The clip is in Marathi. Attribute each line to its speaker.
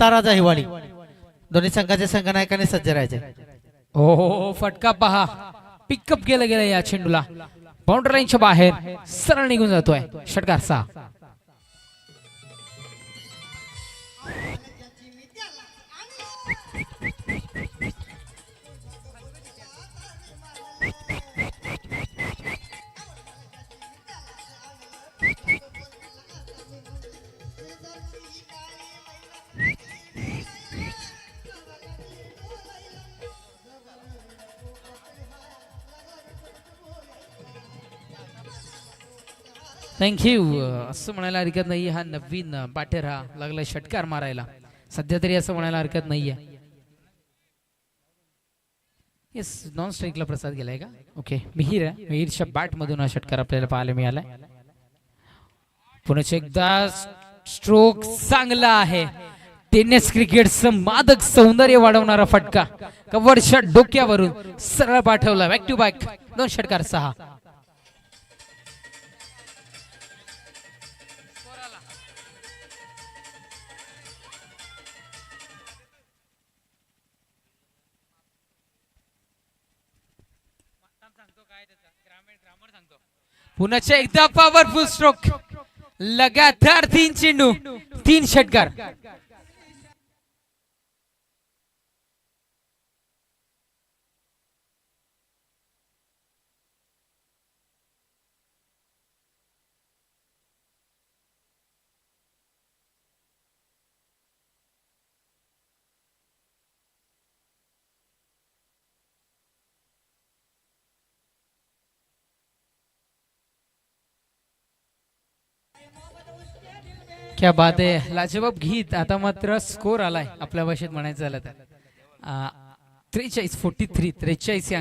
Speaker 1: ताराजा हिवाळी. दोन्ही संघाचे संघनायकाने सज्ज राहायचे.
Speaker 2: हो हो हो, फटका पहा. पिकअप केलं गेलं या चेंडूला. बाउंड्री लाईनच्या बाहेर सरळ निघून जातोय. षटकार सहा थँक्यू असं म्हणायला हरकत नाही हा नवीन पाठेर हा लागला षटकार मारायला. सध्या तरी असं म्हणायला हरकत नाहीये. येस नॉन स्ट्राईकला प्रसाद गेलाय का? ओके मिहीर आहे. मिहीरच्या बॅट मधून हा षटकार आपल्याला पाहायला मिळालाय. पुन्हा एकदा स्ट्रोक चांगला आहे. टेनिस क्रिकेटचं मादक सौंदर्य वाढवणारा फटका. कव्हरच्या डोक्यावरून सरळ पाठवला. बॅक टू बॅक दोन षटकार सहा. पुन्हा एकदा पॉवरफुल स्ट्रोक लगातार तीन चेंडू तीन षटकार. क्या बात आहे लाजवाब गीत. आता मात्र स्कोर आलाय. आपल्या भाषेत म्हणायचं झालं तर. त्रेचाळीस फोर्टी थ्री त्रेचाळीस अंक